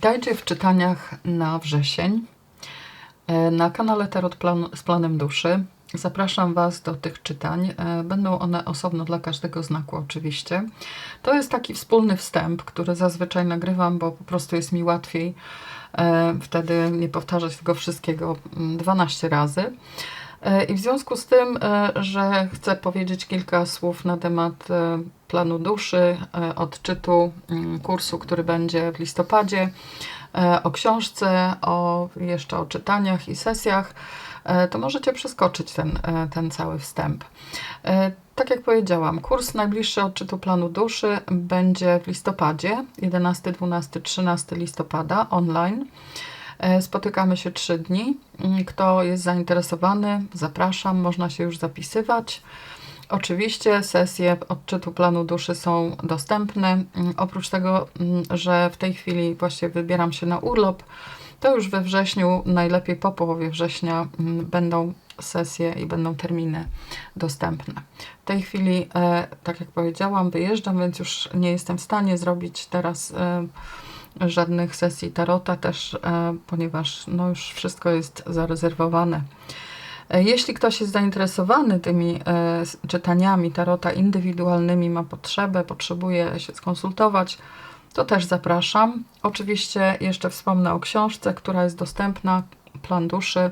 Witajcie w czytaniach na wrzesień e, na kanale Tarot Plan z Planem Duszy. Zapraszam Was do tych czytań. E, Będą one osobno dla każdego znaku, oczywiście. To jest taki wspólny wstęp, który zazwyczaj nagrywam, bo po prostu jest mi łatwiej e, wtedy nie powtarzać tego wszystkiego mm, 12 razy. E, I w związku z tym, że chcę powiedzieć kilka słów na temat planu duszy, e, odczytu mm, kursu, który będzie w listopadzie, e, o książce, o jeszcze o czytaniach i sesjach, e, to możecie przeskoczyć ten, ten cały wstęp. Tak jak powiedziałam, kurs najbliższy odczytu planu duszy będzie w listopadzie, 11, 12, 13 listopada online. Spotykamy się trzy dni. Mm, Kto jest zainteresowany, zapraszam, można się już zapisywać. Oczywiście sesje odczytu planu duszy są dostępne. Mm, Oprócz tego, mm, że w tej chwili właśnie wybieram się na urlop, to już we wrześniu, najlepiej po połowie września, mm, będą sesje i będą terminy dostępne. W tej chwili, e, tak jak powiedziałam, wyjeżdżam, więc już nie jestem w stanie zrobić teraz e, żadnych sesji tarota też, e, ponieważ no już wszystko jest zarezerwowane. E, Jeśli ktoś jest zainteresowany tymi e, czytaniami tarota indywidualnymi, ma potrzebę, potrzebuje się skonsultować, to też zapraszam. Oczywiście jeszcze wspomnę o książce, która jest dostępna, Plan Duszy,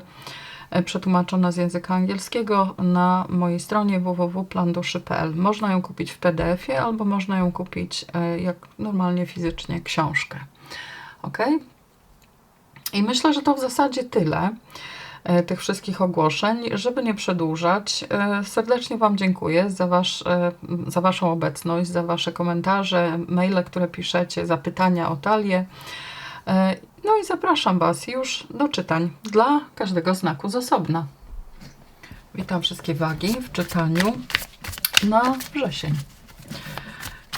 e, przetłumaczona z języka angielskiego na mojej stronie www.planduszy.pl. Można ją kupić w PDF-ie albo można ją kupić jak normalnie fizycznie książkę. Ok? I myślę, że to w zasadzie tyle tych wszystkich ogłoszeń. Żeby nie przedłużać, e, serdecznie Wam dziękuję za, wasz, e, za Waszą obecność, za Wasze komentarze, maile, które piszecie, zapytania o talię. E, No i zapraszam Was już do czytań dla każdego znaku z osobna. Witam wszystkie wagi w czytaniu na wrzesień.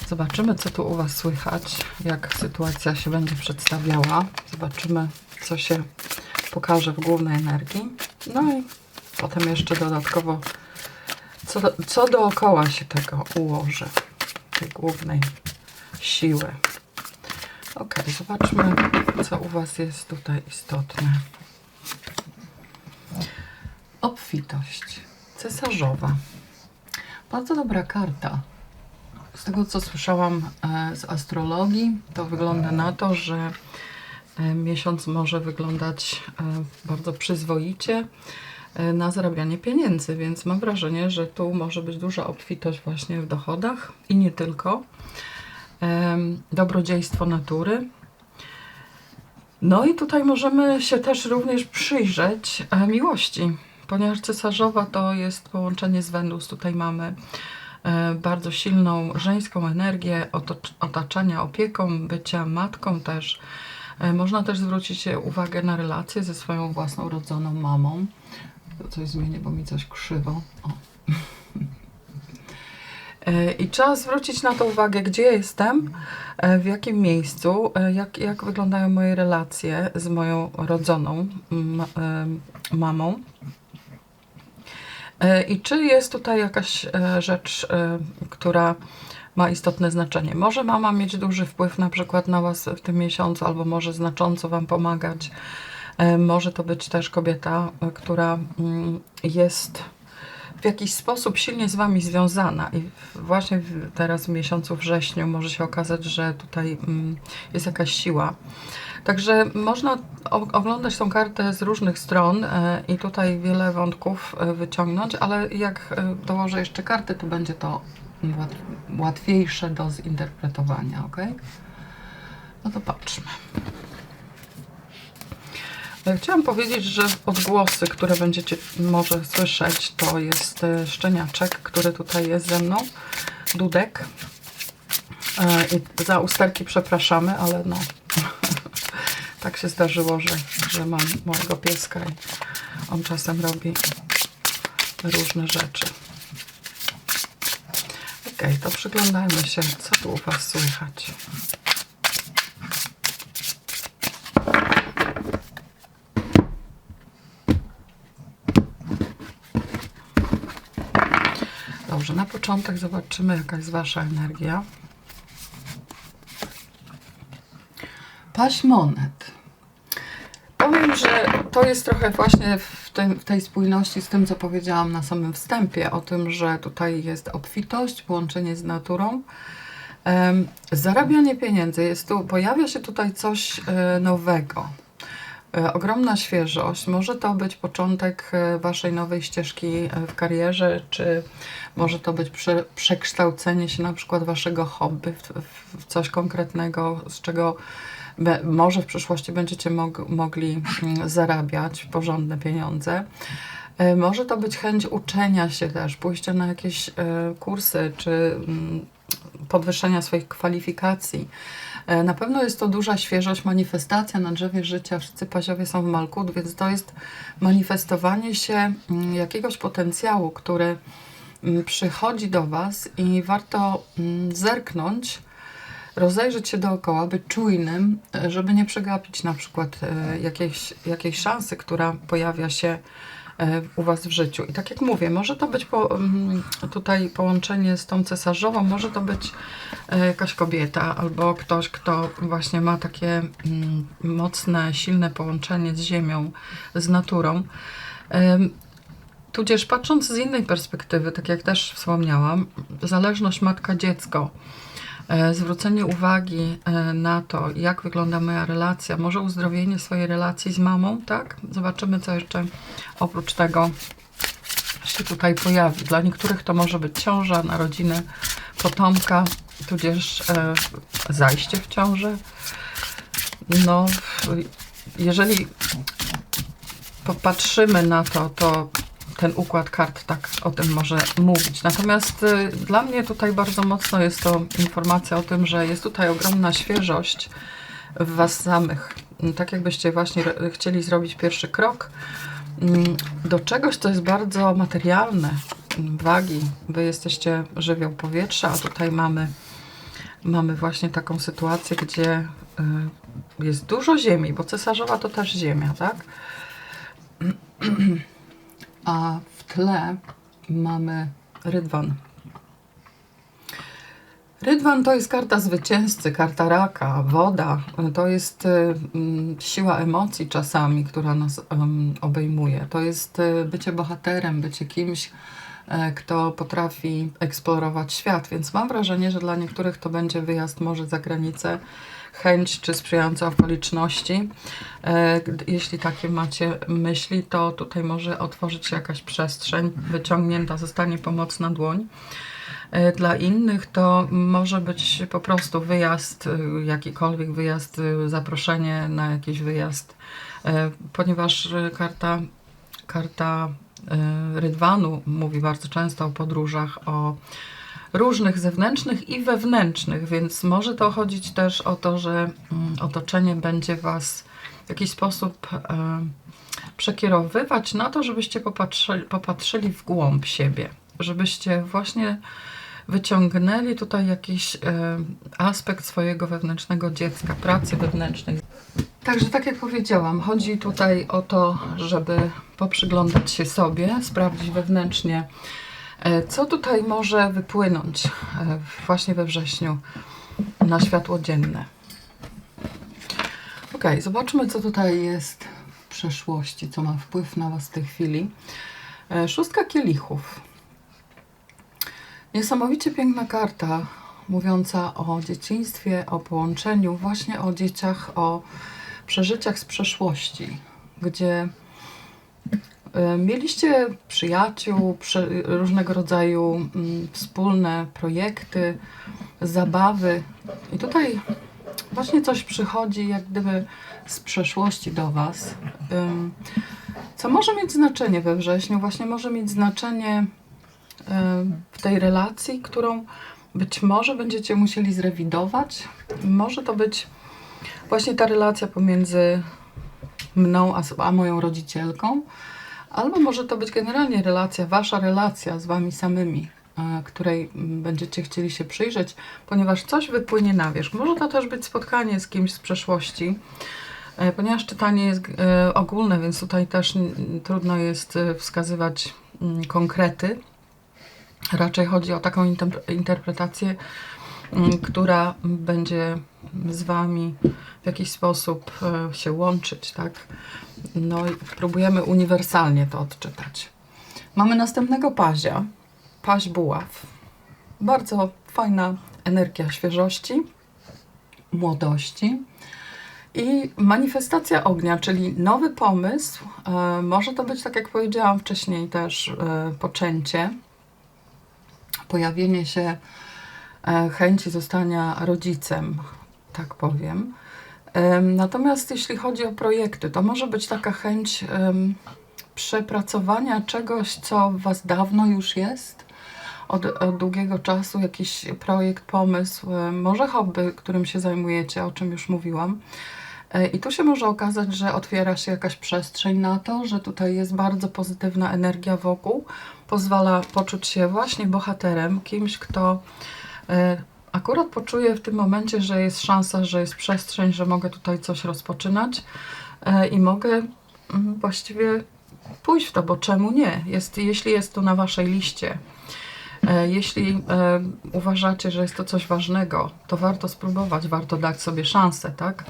Zobaczymy, co tu u Was słychać, jak sytuacja się będzie przedstawiała. Zobaczymy, co się pokaże w głównej energii. No i potem jeszcze dodatkowo, co, do, co dookoła się tego ułoży, tej głównej siły. Ok, zobaczmy, co u Was jest tutaj istotne. Obfitość. Cesarzowa. Bardzo dobra karta. Z tego, co słyszałam e, z astrologii, to wygląda na to, że miesiąc może wyglądać e, bardzo przyzwoicie e, na zarabianie pieniędzy, więc mam wrażenie, że tu może być duża obfitość właśnie w dochodach i nie tylko. Dobrodziejstwo natury. No i tutaj możemy się też również przyjrzeć e, miłości, ponieważ cesarzowa to jest połączenie z Wenus. Tutaj mamy e, bardzo silną żeńską energię otaczania opieką, bycia matką też. E, Można też zwrócić uwagę na relacje ze swoją własną rodzoną mamą. Coś zmienię, bo mi coś krzywo. O. E, I trzeba zwrócić na to uwagę, gdzie jestem, e, w jakim miejscu, e, jak, jak wyglądają moje relacje z moją rodzoną ma, e, mamą. E, I czy jest tutaj jakaś e, rzecz, e, która ma istotne znaczenie? Może mama mieć duży wpływ na przykład na Was w tym miesiącu, albo może znacząco Wam pomagać. E, Może to być też kobieta, e, która mm, jest w jakiś sposób silnie z Wami związana i właśnie teraz w miesiącu wrześniu może się okazać, że tutaj mm, jest jakaś siła. Także można oglądać tą kartę z różnych stron e, i tutaj wiele wątków wyciągnąć, ale jak dołożę jeszcze karty, to będzie to łat- łatwiejsze do zinterpretowania, ok? No to patrzmy. E, Chciałam powiedzieć, że odgłosy, które będziecie może słyszeć, to jest e, szczeniaczek, który tutaj jest ze mną, dudek. E, za usterki przepraszamy, ale no, tak się zdarzyło, że, że mam mojego pieska i on czasem robi różne rzeczy. Ok, to przyglądajmy się, co tu u Was słychać. Dobrze, na początek zobaczymy, jaka jest Wasza energia. Paść monet. Powiem, że to jest trochę właśnie w, tym, w tej spójności z tym, co powiedziałam na samym wstępie, o tym, że tutaj jest obfitość, połączenie z naturą. Zarabianie pieniędzy jest tu, pojawia się tutaj coś e, nowego. E, ogromna świeżość. Może to być początek e, Waszej nowej ścieżki w karierze, czy może to być prze, przekształcenie się na przykład Waszego hobby w, w, w coś konkretnego, z czego be, może w przyszłości będziecie mog, mogli mm, zarabiać porządne pieniądze. E, Może to być chęć uczenia się też, pójścia na jakieś e, kursy, czy mm, podwyższenia swoich kwalifikacji. E, Na pewno jest to duża świeżość, manifestacja na drzewie życia. Wszyscy paziowie są w Malkut, więc to jest manifestowanie się mm, jakiegoś potencjału, który przychodzi do Was i warto zerknąć, rozejrzeć się dookoła, być czujnym, żeby nie przegapić na przykład e, jakiejś, jakiejś szansy, która pojawia się e, u Was w życiu. I tak jak mówię, może to być po, mm, tutaj połączenie z tą cesarzową, może to być e, jakaś kobieta albo ktoś, kto właśnie ma takie mm, mocne, silne połączenie z ziemią, z naturą. Tudzież patrząc z innej perspektywy, tak jak też wspomniałam, zależność matka-dziecko, zwrócenie uwagi e, na to, jak wygląda moja relacja, może uzdrowienie swojej relacji z mamą, tak? Zobaczymy, co jeszcze oprócz tego się tutaj pojawi. Dla niektórych to może być ciąża, narodziny potomka, tudzież e, zajście w ciążę. No, jeżeli popatrzymy na to, to ten układ kart tak o tym może mówić. Natomiast y, dla mnie tutaj bardzo mocno jest to informacja o tym, że jest tutaj ogromna świeżość w Was samych. Tak jakbyście właśnie chcieli zrobić pierwszy krok mm, do czegoś, co jest bardzo materialne. mm, Wagi. Wy jesteście żywioł powietrza, a tutaj mamy, mamy właśnie taką sytuację, gdzie y, jest dużo ziemi, bo cesarzowa to też ziemia, tak? A w tle mamy rydwan. Rydwan to jest karta zwycięzcy, karta raka, woda. To jest y, mm, siła emocji czasami, która nas obejmuje. To jest y, bycie bohaterem, bycie kimś, kto potrafi eksplorować świat. Więc mam wrażenie, że dla niektórych to będzie wyjazd może za granicę, chęć czy sprzyjające okoliczności. E, Jeśli takie macie myśli, to tutaj może otworzyć się jakaś przestrzeń, wyciągnięta zostanie pomocna dłoń. E, Dla innych to może być po prostu wyjazd, jakikolwiek wyjazd, zaproszenie na jakiś wyjazd, e, ponieważ karta, karta Rydwanu mówi bardzo często o podróżach, o różnych zewnętrznych i wewnętrznych, więc może to chodzić też o to, że mm, otoczenie będzie Was w jakiś sposób e, przekierowywać na to, żebyście popatrzyli, popatrzyli w głąb siebie, żebyście właśnie wyciągnęli tutaj jakiś e, aspekt swojego wewnętrznego dziecka, pracy wewnętrznej. Także tak jak powiedziałam, chodzi tutaj o to, żeby poprzyglądać się sobie, sprawdzić wewnętrznie, e, co tutaj może wypłynąć e, właśnie we wrześniu na światło dzienne. Ok, zobaczmy, co tutaj jest w przeszłości, co ma wpływ na Was w tej chwili. E, Szóstka kielichów. Niesamowicie piękna karta, mówiąca o dzieciństwie, o połączeniu, właśnie o dzieciach, o przeżyciach z przeszłości, gdzie e, mieliście przyjaciół, różnego rodzaju mm, wspólne projekty, zabawy. I tutaj właśnie coś przychodzi, jak gdyby z przeszłości do Was, co może mieć znaczenie we wrześniu, właśnie może mieć znaczenie w tej relacji, którą być może będziecie musieli zrewidować. Może to być właśnie ta relacja pomiędzy mną a, a moją rodzicielką, albo może to być generalnie relacja, wasza relacja z wami samymi, e, której mm, będziecie chcieli się przyjrzeć, ponieważ coś wypłynie na wierzch. Może to też być spotkanie z kimś z przeszłości, e, ponieważ czytanie jest e, ogólne, więc tutaj też trudno jest wskazywać mm, konkrety. Raczej chodzi o taką interpre- interpretację, mm, która będzie z Wami w jakiś sposób e, się łączyć, tak? No i próbujemy uniwersalnie to odczytać. Mamy następnego pazia, paź buław. Bardzo fajna energia świeżości, młodości i manifestacja ognia, czyli nowy pomysł. E, może to być, tak jak powiedziałam wcześniej, też e, poczęcie, pojawienie się chęci zostania rodzicem, tak powiem. Natomiast jeśli chodzi o projekty, to może być taka chęć przepracowania czegoś, co w Was dawno już jest, od, od długiego czasu, jakiś projekt, pomysł, może hobby, którym się zajmujecie, o czym już mówiłam. E, I tu się może okazać, że otwiera się jakaś przestrzeń na to, że tutaj jest bardzo pozytywna energia wokół, pozwala poczuć się właśnie bohaterem, kimś, kto e, akurat poczuje w tym momencie, że jest szansa, że jest przestrzeń, że mogę tutaj coś rozpoczynać e, i mogę mm, właściwie pójść w to, bo czemu nie? Jest, jeśli jest to na Waszej liście, e, jeśli e, uważacie, że jest to coś ważnego, to warto spróbować, warto dać sobie szansę, tak?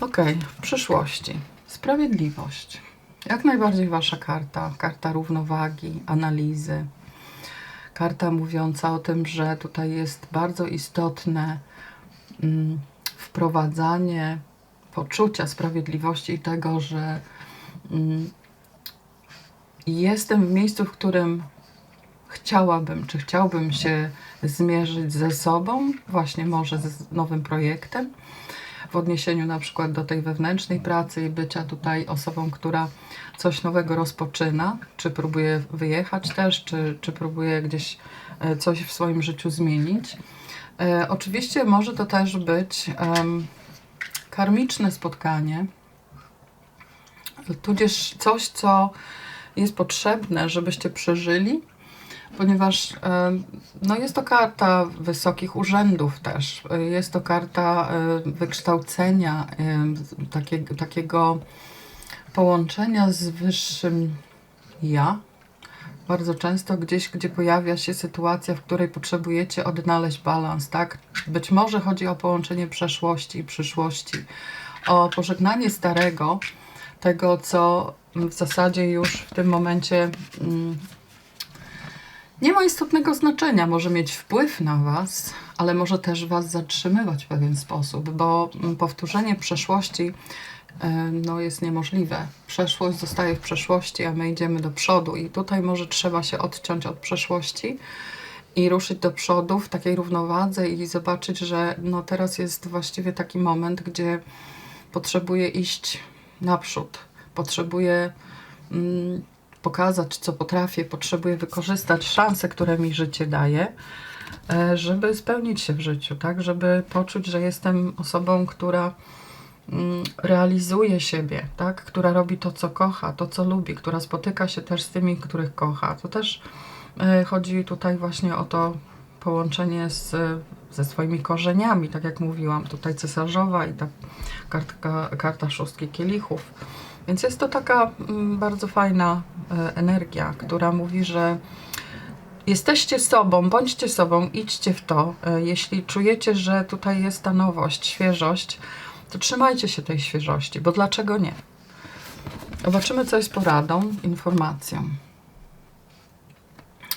Okej, w przyszłości. Sprawiedliwość. Jak najbardziej Wasza karta, karta równowagi, analizy. Karta mówiąca o tym, że tutaj jest bardzo istotne mm, wprowadzanie poczucia sprawiedliwości i tego, że mm, jestem w miejscu, w którym chciałabym, czy chciałbym się zmierzyć ze sobą, właśnie może z nowym projektem, w odniesieniu na przykład do tej wewnętrznej pracy i bycia tutaj osobą, która coś nowego rozpoczyna, czy próbuje wyjechać też, czy, czy próbuje gdzieś e, coś w swoim życiu zmienić. E, oczywiście może to też być em, karmiczne spotkanie, tudzież coś, co jest potrzebne, żebyście przeżyli, ponieważ e, no jest to karta wysokich urzędów też. Jest to karta e, wykształcenia, e, takiego, takiego połączenia z wyższym ja. Bardzo często gdzieś, gdzie pojawia się sytuacja, w której potrzebujecie odnaleźć balans, tak? Być może chodzi o połączenie przeszłości i przyszłości, o pożegnanie starego, tego, co w zasadzie już w tym momencie mm, nie ma istotnego znaczenia. Może mieć wpływ na Was, ale może też Was zatrzymywać w pewien sposób, bo mm, powtórzenie przeszłości e, no, jest niemożliwe. Przeszłość zostaje w przeszłości, a my idziemy do przodu, i tutaj może trzeba się odciąć od przeszłości i ruszyć do przodu w takiej równowadze i zobaczyć, że no, teraz jest właściwie taki moment, gdzie potrzebuję iść naprzód, potrzebuję mm, pokazać, co potrafię, potrzebuję wykorzystać szanse, które mi życie daje, e, żeby spełnić się w życiu, tak? Żeby poczuć, że jestem osobą, która mm, realizuje siebie, tak? Która robi to, co kocha, to, co lubi, która spotyka się też z tymi, których kocha. To też e, chodzi tutaj właśnie o to połączenie z, ze swoimi korzeniami, tak jak mówiłam, tutaj cesarzowa i ta kartka, karta szóstki kielichów. Więc jest to taka mm, bardzo fajna e, energia, która mówi, że jesteście sobą, bądźcie sobą, idźcie w to. E, Jeśli czujecie, że tutaj jest ta nowość, świeżość, to trzymajcie się tej świeżości, bo dlaczego nie? Zobaczymy, co jest poradą, informacją.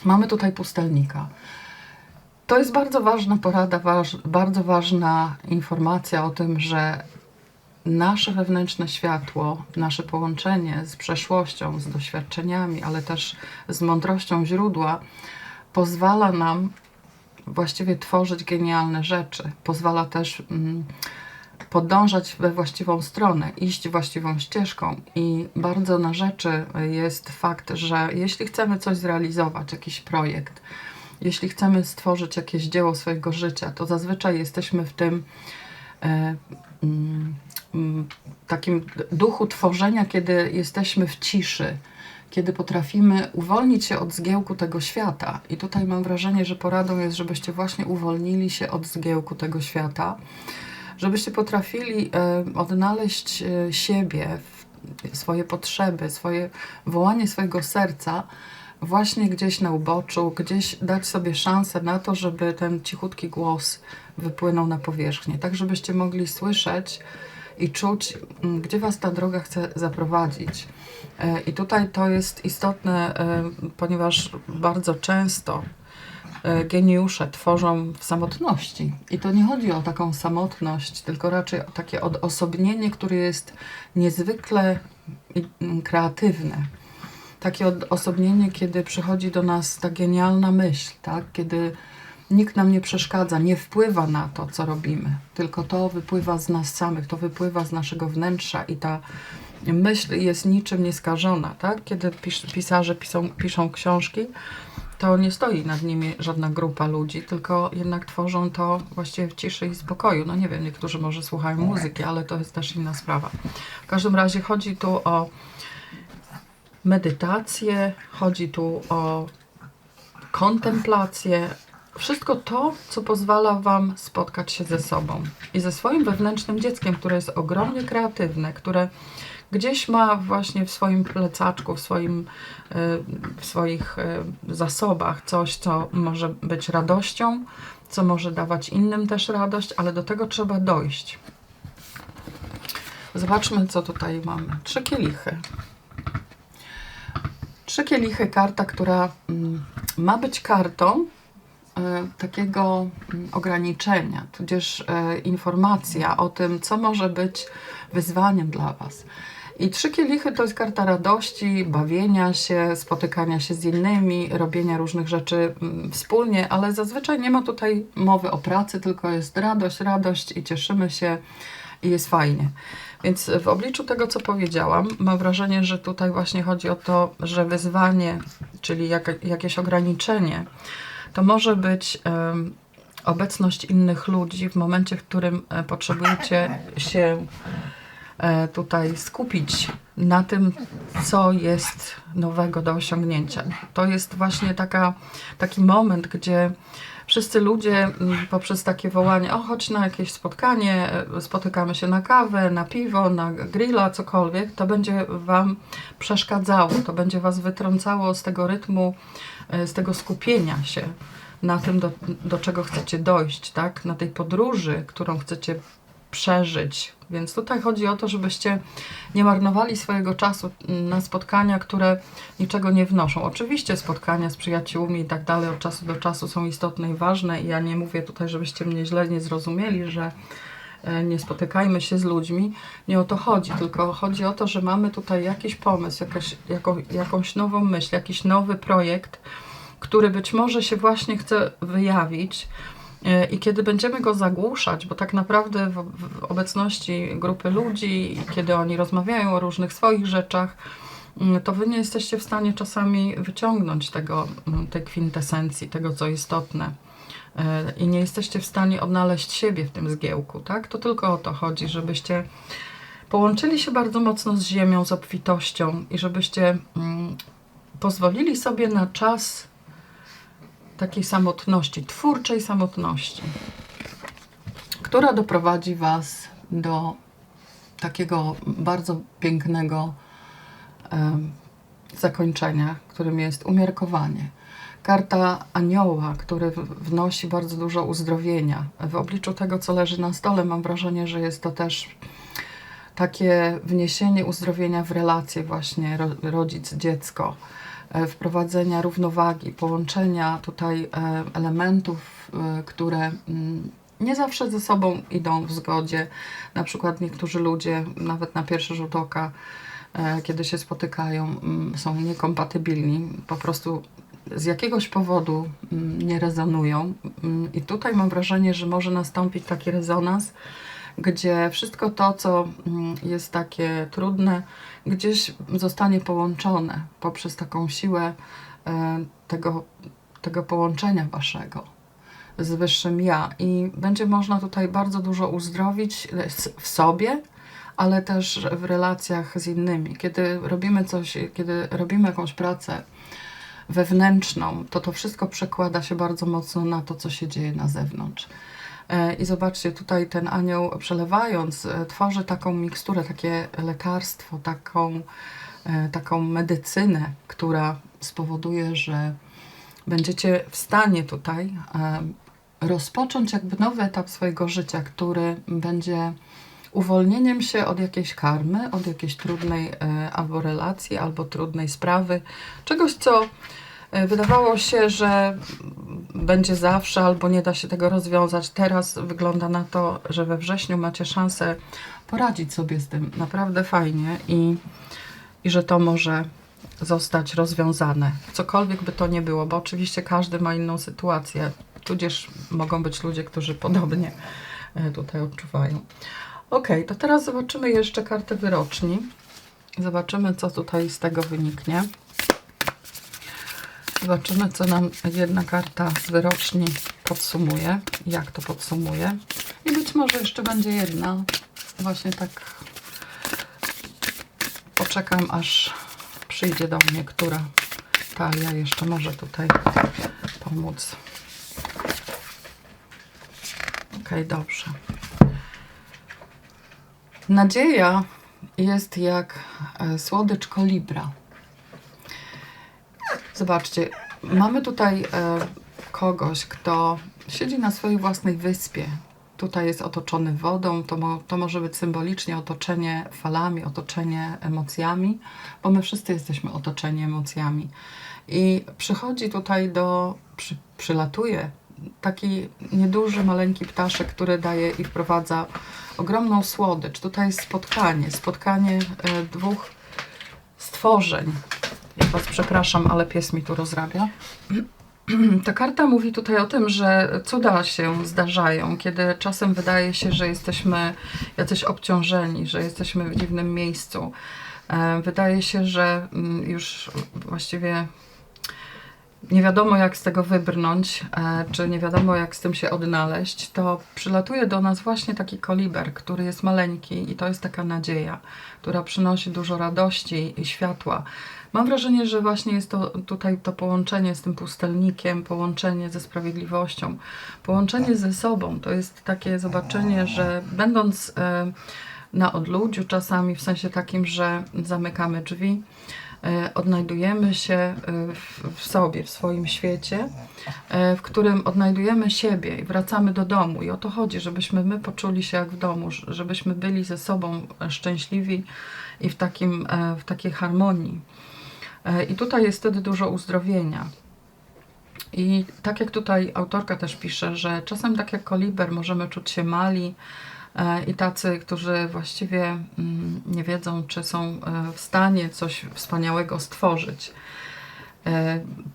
Mamy tutaj pustelnika. To jest bardzo ważna porada, waż, bardzo ważna informacja o tym, że nasze wewnętrzne światło, nasze połączenie z przeszłością, z doświadczeniami, ale też z mądrością źródła, pozwala nam właściwie tworzyć genialne rzeczy. Pozwala też mm, podążać we właściwą stronę, iść właściwą ścieżką. I bardzo na rzeczy jest fakt, że jeśli chcemy coś zrealizować, jakiś projekt, jeśli chcemy stworzyć jakieś dzieło swojego życia, to zazwyczaj jesteśmy w tym e, mm, takim duchu tworzenia, kiedy jesteśmy w ciszy, kiedy potrafimy uwolnić się od zgiełku tego świata. I tutaj mam wrażenie, że poradą jest, żebyście właśnie uwolnili się od zgiełku tego świata, żebyście potrafili e, odnaleźć e, siebie, swoje potrzeby, swoje wołanie swojego serca właśnie gdzieś na uboczu, gdzieś dać sobie szansę na to, żeby ten cichutki głos wypłynął na powierzchnię, tak żebyście mogli słyszeć i czuć, mm, gdzie Was ta droga chce zaprowadzić. E, I tutaj to jest istotne, e, ponieważ bardzo często e, geniusze tworzą w samotności. I to nie chodzi o taką samotność, tylko raczej o takie odosobnienie, które jest niezwykle mm, kreatywne. Takie odosobnienie, kiedy przychodzi do nas ta genialna myśl, tak? kiedy nikt nam nie przeszkadza, nie wpływa na to, co robimy, tylko to wypływa z nas samych, to wypływa z naszego wnętrza i ta myśl jest niczym nieskażona, tak? Kiedy pis pisarze piszą, piszą książki, to nie stoi nad nimi żadna grupa ludzi, tylko jednak tworzą to właściwie w ciszy i spokoju. No nie wiem, niektórzy może słuchają muzyki, ale to jest też inna sprawa. W każdym razie chodzi tu o medytację, chodzi tu o kontemplację, wszystko to, co pozwala Wam spotkać się ze sobą i ze swoim wewnętrznym dzieckiem, które jest ogromnie kreatywne, które gdzieś ma właśnie w swoim plecaczku, w, swoim, y, w swoich y, zasobach coś, co może być radością, co może dawać innym też radość, ale do tego trzeba dojść. Zobaczmy, co tutaj mamy. Trzy kielichy. Trzy kielichy, karta, która mm, ma być kartą, E, takiego mm, ograniczenia, tudzież e, informacja o tym, co może być wyzwaniem dla Was. I trzy kielichy to jest karta radości, bawienia się, spotykania się z innymi, robienia różnych rzeczy mm, wspólnie, ale zazwyczaj nie ma tutaj mowy o pracy, tylko jest radość, radość i cieszymy się i jest fajnie. Więc w obliczu tego, co powiedziałam, mam wrażenie, że tutaj właśnie chodzi o to, że wyzwanie, czyli jak, jakieś ograniczenie, to może być obecność innych ludzi w momencie, w którym e, potrzebujecie się e, tutaj skupić na tym, co jest nowego do osiągnięcia. To jest właśnie taka, taki moment, gdzie wszyscy ludzie poprzez takie wołanie, o chodź na jakieś spotkanie, e, spotykamy się na kawę, na piwo, na grilla, cokolwiek, to będzie Wam przeszkadzało, to będzie Was wytrącało z tego rytmu, e, z tego skupienia się na tym, do, do czego chcecie dojść, tak? Na tej podróży, którą chcecie przeżyć. Więc tutaj chodzi o to, żebyście nie marnowali swojego czasu na spotkania, które niczego nie wnoszą. Oczywiście spotkania z przyjaciółmi i tak dalej od czasu do czasu są istotne i ważne i ja nie mówię tutaj, żebyście mnie źle nie zrozumieli, że e, nie spotykajmy się z ludźmi. Nie o to chodzi, tylko chodzi o to, że mamy tutaj jakiś pomysł, jakaś, jako, jakąś nową myśl, jakiś nowy projekt, który być może się właśnie chce wyjawić. E, I kiedy będziemy go zagłuszać, bo tak naprawdę w, w obecności grupy ludzi, kiedy oni rozmawiają o różnych swoich rzeczach, mm, to wy nie jesteście w stanie czasami wyciągnąć tego, mm, tej kwintesencji, tego co istotne. E, I nie jesteście w stanie odnaleźć siebie w tym zgiełku, tak? To tylko o to chodzi, żebyście połączyli się bardzo mocno z ziemią, z obfitością i żebyście mm, pozwolili sobie na czas takiej samotności, twórczej samotności, która doprowadzi Was do takiego bardzo pięknego zakończenia, którym jest umiarkowanie. Karta anioła, który wnosi bardzo dużo uzdrowienia. W obliczu tego, co leży na stole, mam wrażenie, że jest to też takie wniesienie uzdrowienia w relacje właśnie rodzic-dziecko wprowadzenia równowagi, połączenia tutaj e, elementów, e, które mm, nie zawsze ze sobą idą w zgodzie. Na przykład niektórzy ludzie, nawet na pierwszy rzut oka, kiedy się spotykają, mm, są niekompatybilni, po prostu z jakiegoś powodu mm, nie rezonują. I tutaj mam wrażenie, że może nastąpić taki rezonans, gdzie wszystko to, co mm, jest takie trudne, gdzieś zostanie połączone poprzez taką siłę e, tego, tego połączenia waszego z wyższym ja. I będzie można tutaj bardzo dużo uzdrowić w sobie, ale też w relacjach z innymi. Kiedy robimy coś, kiedy robimy jakąś pracę wewnętrzną, to to wszystko przekłada się bardzo mocno na to, co się dzieje na zewnątrz. E, I zobaczcie, tutaj ten anioł przelewając e, tworzy taką miksturę, takie lekarstwo, taką, e, taką medycynę, która spowoduje, że będziecie w stanie tutaj rozpocząć jakby nowy etap swojego życia, który będzie uwolnieniem się od jakiejś karmy, od jakiejś trudnej albo relacji, albo trudnej sprawy, czegoś, co wydawało się, że będzie zawsze, albo nie da się tego rozwiązać. Teraz wygląda na to, że we wrześniu macie szansę poradzić sobie z tym naprawdę fajnie i, i że to może zostać rozwiązane. Cokolwiek by to nie było, bo oczywiście każdy ma inną sytuację, tudzież mogą być ludzie, którzy podobnie e, tutaj odczuwają. Ok, to teraz zobaczymy jeszcze kartę wyroczni. Zobaczymy, co tutaj z tego wyniknie. Zobaczymy, co nam jedna karta z wyroczni podsumuje, jak to podsumuje. I być może jeszcze będzie jedna. Właśnie tak poczekam, aż przyjdzie do mnie, która talia jeszcze może tutaj pomóc. Ok, dobrze. Nadzieja jest jak e, słodycz kolibra. Zobaczcie, mamy tutaj e, kogoś, kto siedzi na swojej własnej wyspie. Tutaj jest otoczony wodą, to, mo, to może być symbolicznie otoczenie falami, otoczenie emocjami, bo my wszyscy jesteśmy otoczeni emocjami. I przychodzi tutaj do, przy, przylatuje taki nieduży, maleńki ptaszek, który daje i wprowadza ogromną słodycz. Tutaj jest spotkanie, spotkanie e, dwóch stworzeń. Ja Was przepraszam, ale pies mi tu rozrabia. Ta karta mówi tutaj o tym, że cuda się zdarzają, kiedy czasem wydaje się, że jesteśmy jacyś obciążeni, że jesteśmy w dziwnym miejscu. E, Wydaje się, że mm, już właściwie nie wiadomo jak z tego wybrnąć, e, czy nie wiadomo jak z tym się odnaleźć, to przylatuje do nas właśnie taki koliber, który jest maleńki i to jest taka nadzieja, która przynosi dużo radości i światła. Mam wrażenie, że właśnie jest to tutaj to połączenie z tym pustelnikiem, połączenie ze sprawiedliwością, połączenie ze sobą. To jest takie zobaczenie, że będąc e, na odludziu czasami, w sensie takim, że zamykamy drzwi, e, odnajdujemy się e, w, sobie, w swoim świecie, w którym odnajdujemy siebie i wracamy do domu. I o to chodzi, żebyśmy my poczuli się jak w domu, żebyśmy byli ze sobą szczęśliwi i w, takim, w takiej harmonii. E, I tutaj jest wtedy dużo uzdrowienia. I tak jak tutaj autorka też pisze, że czasem tak jak koliber możemy czuć się mali e, i tacy, którzy właściwie mm, nie wiedzą, czy są e, w stanie coś wspaniałego stworzyć.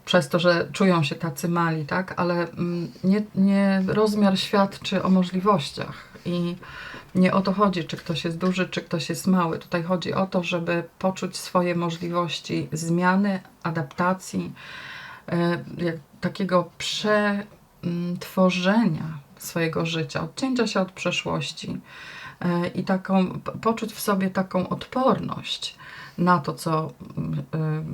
Przez to, że czują się tacy mali, tak? Ale mm, nie, nie rozmiar świadczy o możliwościach i nie o to chodzi, czy ktoś jest duży, czy ktoś jest mały. Tutaj chodzi o to, żeby poczuć swoje możliwości zmiany, adaptacji, e, takiego przetworzenia swojego życia, odcięcia się od przeszłości e, i taką, poczuć w sobie taką odporność na to, co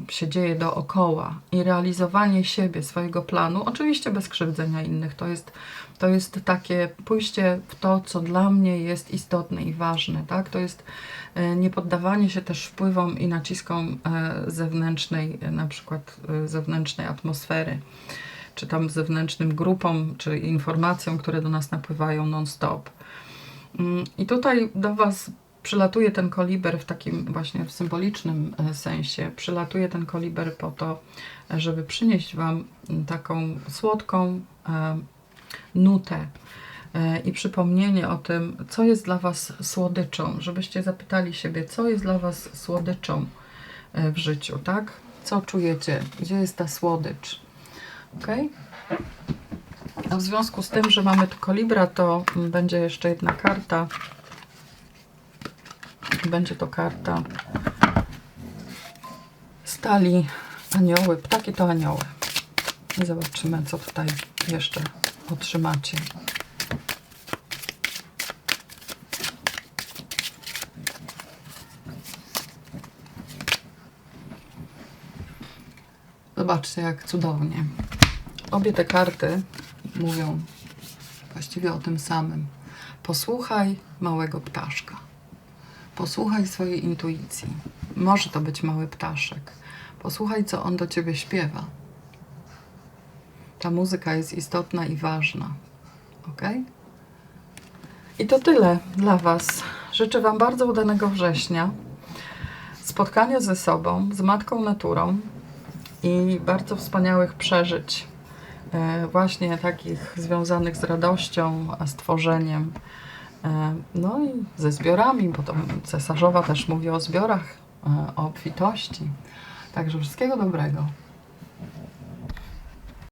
y, się dzieje dookoła i realizowanie siebie, swojego planu, oczywiście bez krzywdzenia innych. To jest, to jest takie pójście w to, co dla mnie jest istotne i ważne. Tak? To jest e, nie poddawanie się też wpływom i naciskom e, zewnętrznej, e, na przykład zewnętrznej atmosfery, czy tam zewnętrznym grupom, czy informacjom, które do nas napływają non-stop. Mm, I tutaj do Was przylatuje ten koliber w takim właśnie w symbolicznym sensie. Przylatuje ten koliber po to, żeby przynieść Wam mm, taką słodką nutę e, i przypomnienie o tym, co jest dla Was słodyczą, żebyście zapytali siebie, co jest dla Was słodyczą e, w życiu, tak? Co czujecie? Gdzie jest ta słodycz? Ok? A w związku z tym, że mamy tu kolibra, to będzie jeszcze jedna karta. Będzie to karta stali anioły. Ptaki to anioły. I zobaczymy, co tutaj jeszcze otrzymacie. Zobaczcie, jak cudownie. Obie te karty mówią właściwie o tym samym. Posłuchaj małego ptaszka. Posłuchaj swojej intuicji. Może to być mały ptaszek. Posłuchaj, co on do ciebie śpiewa. Ta muzyka jest istotna i ważna. Ok? I to tyle dla Was. Życzę Wam bardzo udanego września, spotkania ze sobą, z Matką Naturą i bardzo wspaniałych przeżyć, e, właśnie takich związanych z radością, a stworzeniem. E, No i ze zbiorami, bo to cesarzowa też mówi o zbiorach, e, o obfitości. Także wszystkiego dobrego.